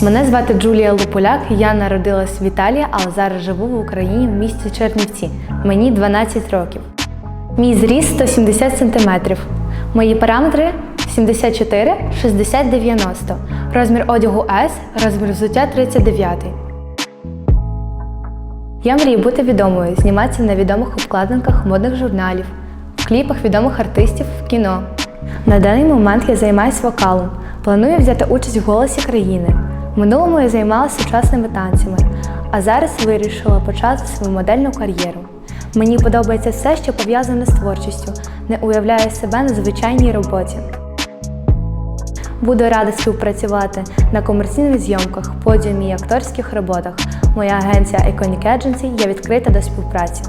Мене звати Джулія Луполяк. Я народилась в Італії, але зараз живу в Україні в місті Чернівці. Мені 12 років. Мій зріст 170 см. Мої параметри 74, 60, 90. Розмір одягу S, розмір взуття 39. Я мрію бути відомою, зніматися на відомих обкладинках модних журналів, в кліпах відомих артистів в кіно. На даний момент я займаюся вокалом. Планую взяти участь в голосі країни. Минулому я займалася сучасними танцями, а зараз вирішила почати свою модельну кар'єру. Мені подобається все, що пов'язане з творчістю, не уявляю себе на звичайній роботі. Буду рада співпрацювати на комерційних зйомках, подіумі і акторських роботах. Моя агенція Iconic Agency є відкрита до співпраці.